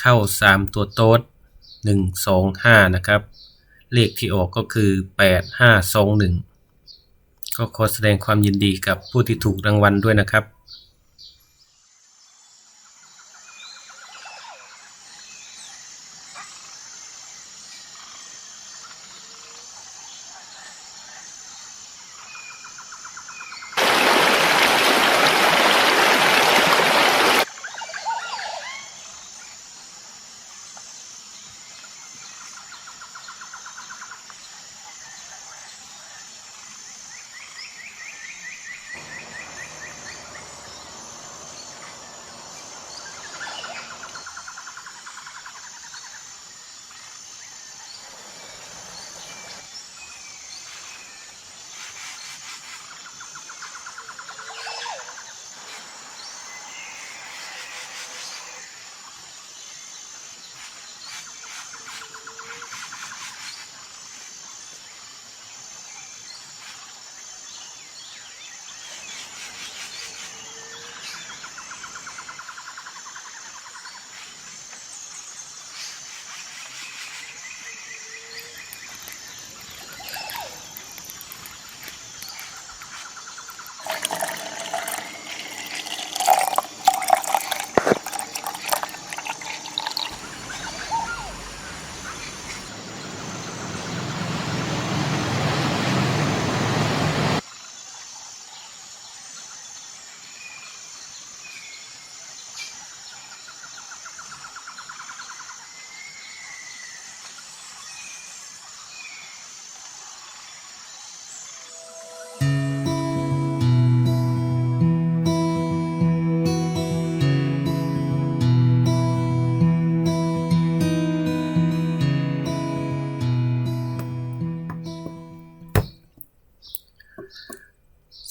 เข้า 3 ตัวโต๊ด1 2 5 นะครับ เลขที่ออกก็คือ 8 5 2 1 ก็ขอแสดงความยินดีกับผู้ที่ถูกรางวัลด้วยนะครับ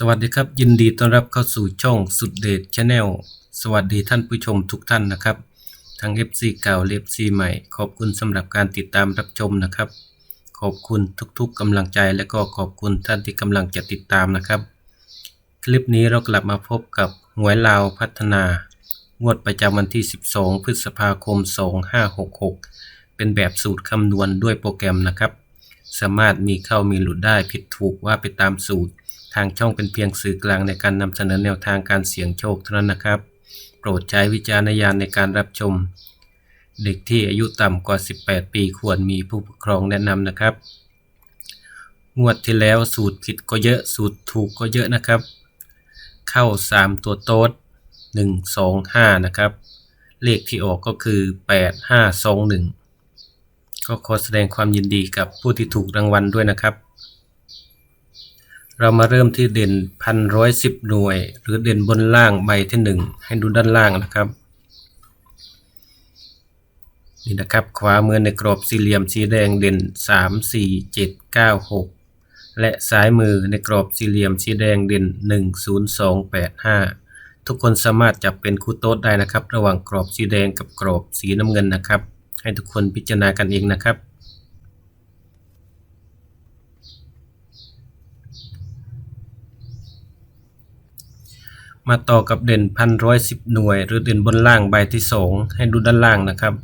สวัสดีครับ ยินดีต้อนรับเข้าสู่ช่องสุดเดชชาแนลสวัสดีท่านผู้ชมทุกท่านนะครับ ทั้ง FC เก่าและ FC ใหม่ ขอบคุณสำหรับการติดตามรับชมนะครับ ขอบคุณทุกๆกำลังใจและก็ขอบคุณท่านที่กำลังจะติดตามนะครับ คลิปนี้เรากลับมาพบกับหวยลาวพัฒนางวดประจำวันที่ 12 พฤษภาคม 2566 เป็นแบบสูตรคำนวณด้วยโปรแกรมนะครับ สามารถมีเข้ามีหลุดได้ผิดถูกว่าไปตามสูตร ทางช่องเป็นเพียงสื่อกลางในการนำเสนอแนวทางการเสี่ยงโชคเท่านั้นนะครับ โปรดใช้วิจารณญาณในการรับชม เด็กที่อายุต่ำกว่า 18 ปีควรมีผู้ปกครองแนะนำนะครับ งวดที่แล้วสูตรผิดก็เยอะสูตรถูกก็เยอะนะครับ เข้า 3 ตัวโต๊ด1 2 5 นะครับ เลขที่ออกก็คือ 8 5 2 1 ก็ขอแสดงความยินดีกับผู้ที่ถูกรางวัลด้วยนะครับ เรามาเริ่มที่เด่นพันร้อยสิบหน่วย หรือเด่นบนล่างใบที่หนึ่งให้ดูด้านล่างนะครับนี่นะครับขวามือในกรอบสี่เหลี่ยมสีแดงเด่นสามสี่เจ็ดเก้าหกและซ้ายมือในกรอบสี่เหลี่ยมสีแดงเด่นหนึ่งศูนย์สองแปดห้าทุกคนสามารถจับเป็นคู่โต๊ดได้นะครับ ระหว่างกรอบสีแดงกับกรอบสีน้ำเงินนะครับ ให้ทุกคนพิจารณากันเองนะครับ มาต่อกับเด่นพันร้อยสิบหน่วย หรือเด่นบนล่างใบที่สองให้ดูด้านล่างนะครับ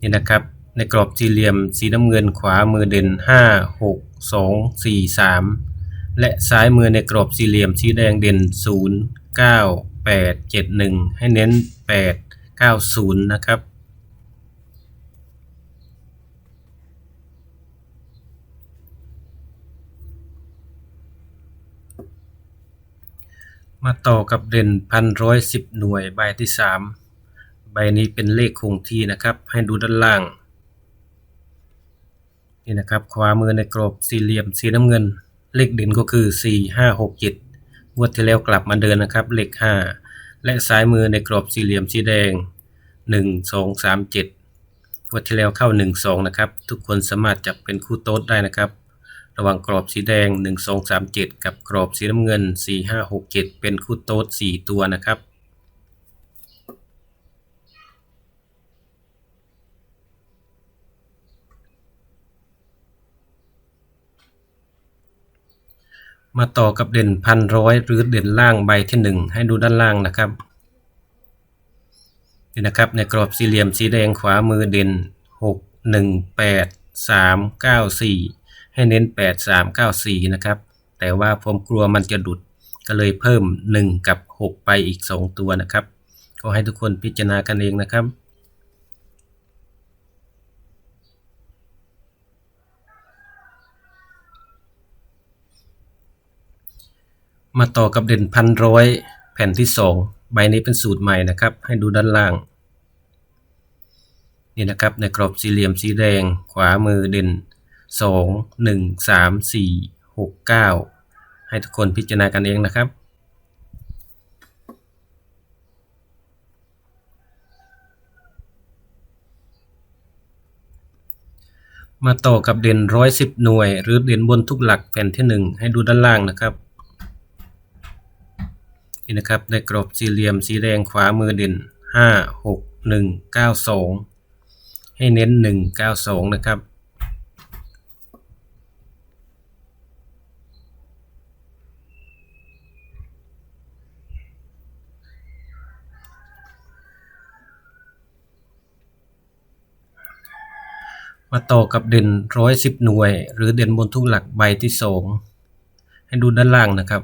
นี่นะครับ ในกรอบสี่เหลี่ยมสีน้ำเงินขวามือเด่นห้าหกสองสี่สามและซ้ายมือในกรอบสี่เหลี่ยมสีแดงเด่นศูนย์เก้าแปดเจ็ดหนึ่งให้เน้นแปดเก้าศูนย์นะครับ มาต่อกับเด่นพันร้อยสิบหน่วยใบที่สามใบนี้เป็นเลขคงที่นะครับ ให้ดูด้านล่าง นี่นะครับขวามือในกรอบสี่เหลี่ยมสีน้ำเงิน เลขเด่นก็คือสี่ห้าหกเจ็ดงวดที่แล้วกลับมาเดินนะครับ เลขห้าและซ้ายมือในกรอบสี่เหลี่ยมสีแดงหนึ่งสองสามเจ็ดงวดที่แล้วเข้าหนึ่งสองนะครับ ทุกคนสามารถจับเป็นคู่โต๊ดได้นะครับ ระหว่างกรอบสีแดง 1 2 3 7 กับกรอบสีน้ำเงิน 4 5 6 7 เป็นคู่โต๊ด4ตัวนะครับมาต่อกับเด่นพันร้อยหรือเด่นล่างใบที่ 1 ให้ดูด้านล่างนะครับนี่นะครับในกรอบสี่เหลี่ยมสีแดงขวามือเด่น 6 1 8 3 9 4 ให้เน้นแปดสามเก้าสี่นะครับ แต่ว่าผมกลัวมันจะดุดก็เลยเพิ่ม 1 กับ 6 ไปอีก 2 ตัวนะครับ ก็ให้ทุกคนพิจารณากันเองนะครับมาต่อกับเด่นพันร้อยแผ่นที่ 2 ใบนี้เป็นสูตรใหม่นะครับ ให้ดูด้านล่าง นี่นะครับในกรอบสี่เหลี่ยมสีแดง ขวามือเด่น 2 1 3 4 6 9ให้ทุกคนพิจารณากันเองนะครับมาต่อกับเด่นร้อยสิบหน่วย หรือเด่นบนทุกหลักแผ่นที่หนึ่งให้ดูด้านล่างนะครับนี่นะครับในกรอบสี่เหลี่ยมสีแดงขวามือเด่นห้าหกหนึ่งเก้าสองให้เน้นหนึ่งเก้าสองนะครับ มาต่อกับเด่นร้อยสิบหน่วย หรือเด่นบนทุกหลักใบที่สองให้ดูด้านล่างนะครับ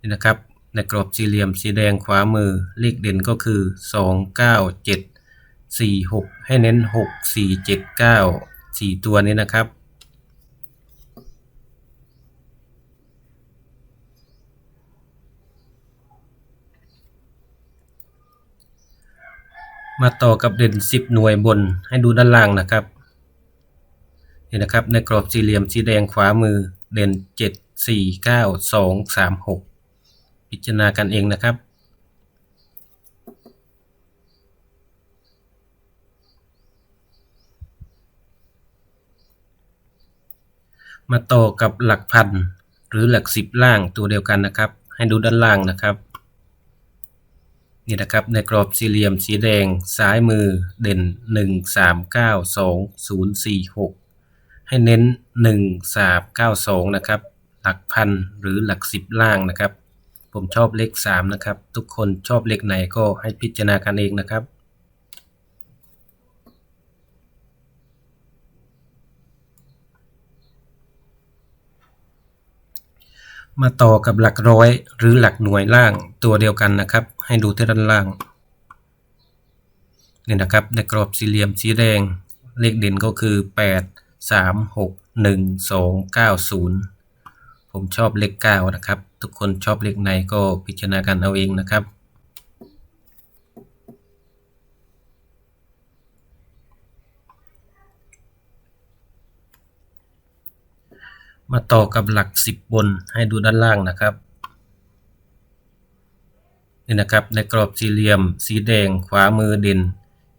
นี่นะครับในกรอบสี่เหลี่ยมสีแดงขวามือเลขเด่นก็คือสองเก้าเจ็ดสี่หกให้เน้นหกสี่เจ็ดเก้าสี่ตัวนี้นะครับ มาต่อกับเด่น 10 หน่วยบนให้ดูด้านล่างนะครับนี่นะครับในกรอบสี่เหลี่ยมสีแดงขวามือเด่น 7 4 9 2 3 6 พิจารณากันเองนะครับ มาต่อกับหลักพันหรือหลักสิบล่างตัวเดียวกันนะครับ ให้ดูด้านล่างนะครับ นี่นะครับในกรอบสี่เหลี่ยมสีแดงซ้ายมือเด่น 1 3 9 2 0 4 6 ให้เน้น 1 3 9 2 นะครับ หลักพันหรือหลักสิบล่างนะครับ ผมชอบเลข 3 นะครับ ทุกคนชอบเลขไหนก็ให้พิจารณากันเองนะครับ มาต่อกับหลักร้อยหรือหลักหน่วยล่างตัวเดียวกันนะครับ ให้ดูที่ด้านล่างนี่นะครับในกรอบสี่เหลี่ยมสีแดง เลขเด่นก็คือ 8 3 6 1 2 9 0 ผมชอบเลข 9 นะครับ ทุกคนชอบเลขไหนก็พิจารณากันเอาเองนะครับ มาต่อกับหลัก 10 บนให้ดูด้านล่างนะครับนี่นะครับในกรอบสี่เหลี่ยม สีแดงขวามือเด่น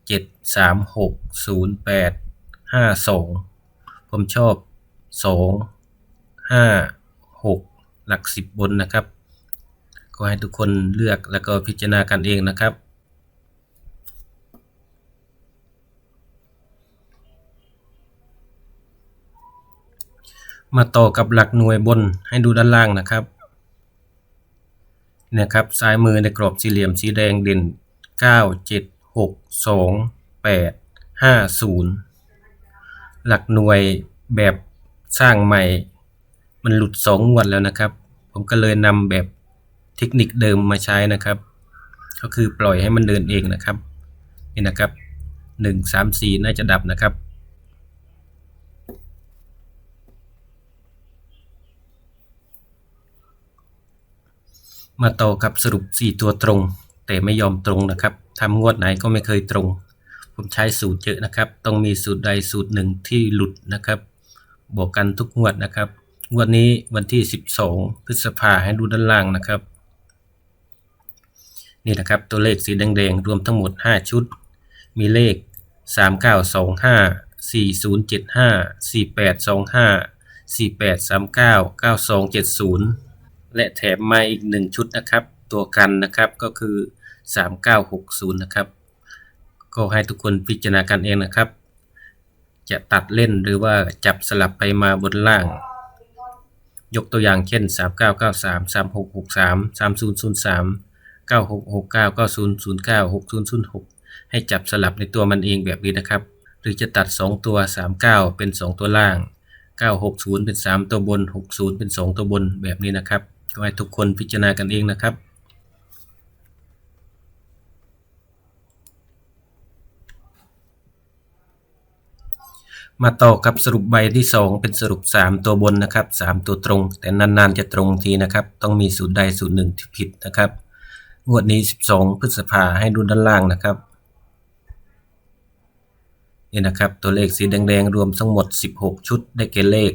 7 3 6 0 8 5 2 ผมชอบ 2 5 6 หลัก 10 บนนะครับ ก็ให้ทุกคนเลือกแล้วก็พิจารณากันเองนะครับ มาต่อกับหลักหน่วยบนให้ดูด้านล่างนะครับนี่ยครับซ้ายมือในกรอบสี่เหลี่ยมสีแดงเด่น 9 7 6 2 8 5 0 หลักหน่วยแบบสร้างใหม่ มันหลุด2งวดแล้วนะครับ ผมก็เลยนำแบบเทคนิคเดิมมาใช้นะครับ ก็คือปล่อยให้มันเดินเองนะครับ นี่นะครับ 1 3 4 น่าจะดับนะครับ มาต่อกับสรุป 4 ตัวตรง แต่ไม่ยอมตรงนะครับทำงวดไหนก็ไม่เคยตรง ผมใช้สูตรเยอะนะครับ ต้องมีสูตรใดสูตรหนึ่งที่หลุดนะครับบวกกันทุกงวดนะครับ งวดนี้วันที่ 12 พฤษภาให้ดูด้านล่างนะครับ นี่นะครับตัวเลขสีแดงๆ รวมทั้งหมด 5 ชุด มีเลข 3925 4075 4825 4839 9270 และแถมมาอีก 1 ชุดนะครับ ตัวกันนะครับก็คือ 3960 นะครับ ก็ให้ทุกคนพิจารณากันเองนะครับ จะตัดเล่นหรือว่าจับสลับไปมาบนล่าง ยกตัวอย่างเช่น 3993 3663 3003 9669 9009 6006 ให้จับสลับในตัวมันเองแบบนี้นะครับ หรือจะตัด 2 ตัว 39 เป็น 2 ตัวล่าง960 เป็น 3 ตัวบน 60 เป็น 2 ตัวบนแบบนี้นะครับ ก็ให้ทุกคนพิจารณากันเองนะครับ มาต่อกับสรุปใบที่ 2 เป็นสรุป 3 ตัวบนนะครับ 3 ตัวตรง แต่นานๆจะตรงทีนะครับ ต้องมีสูตรใดสูตรหนึ่งที่ผิดนะครับ งวดนี้ 12 พฤษภาให้ดูด้านล่างนะครับนี่นะครับตัวเลขสีแดงๆรวมทั้งหมด 16 ชุดได้แก่เลข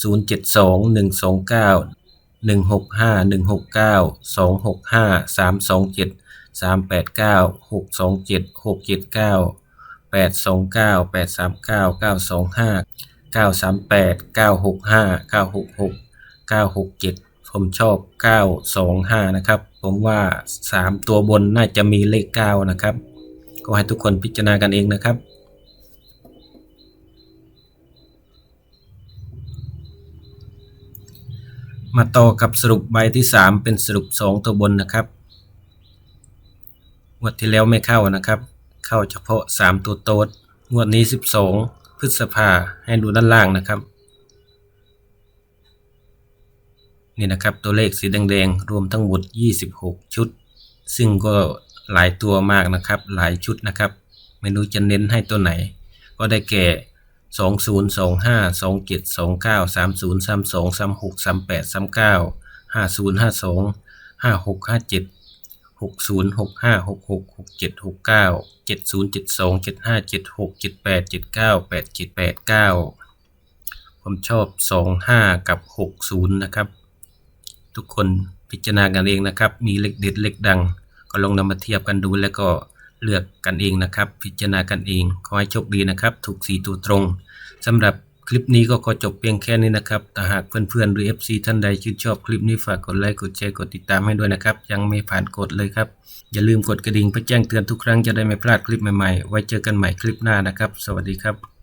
072 129 165 169 265 327 389 627 679 829 839 925 938 965 966 967ผมชอบ 925 นะครับ ผมว่า 3 ตัวบนน่าจะมีเลข 9 นะครับ ก็ให้ทุกคนพิจารณากันเองนะครับ มาต่อกับสรุปใบที่ 3 เป็นสรุป 2 ตัวบนนะครับงวดที่แล้วไม่เข้านะครับ เข้าเฉพาะ 3 ตัวโต๊ดงวดนี้ 12 พฤษภาให้ดูด้านล่างนะครับ นี่นะครับตัวเลขสีแดงๆ รวมทั้งหมด 26 ชุด ซึ่งก็หลายตัวมากนะครับ หลายชุดนะครับ ไม่รู้จะเน้นให้ตัวไหน ก็ได้แก่ 2025 27 29 30 32 36 38 39 50 52 56 57 60 65 66 67 69 70 72 75 76 78 79 87 89ผมชอบ25กับ60นะครับ ทุกคนพิจารณากันเองนะครับ มีเลขเด็ดเลขดัง ก็ลองนำมาเทียบกันดูแล้วก็ เลือกกันเองนะครับ พิจารณากันเอง ขอให้โชคดีนะครับ ถูกสีตัวตรงสำหรับคลิปนี้ก็ขอจบเพียงแค่นี้นะครับแต่หากเพื่อนๆหรือ FC ท่านใดชื่นชอบคลิปนี้ฝากกดไลค์กดแชร์กดติดตามให้ด้วยนะครับ ยังไม่ผ่านกดเลยครับ อย่าลืมกดกระดิ่งเพื่อแจ้งเตือนทุกครั้งจะได้ไม่พลาดคลิปใหม่ๆ ไว้เจอกันใหม่คลิปหน้านะครับ สวัสดีครับ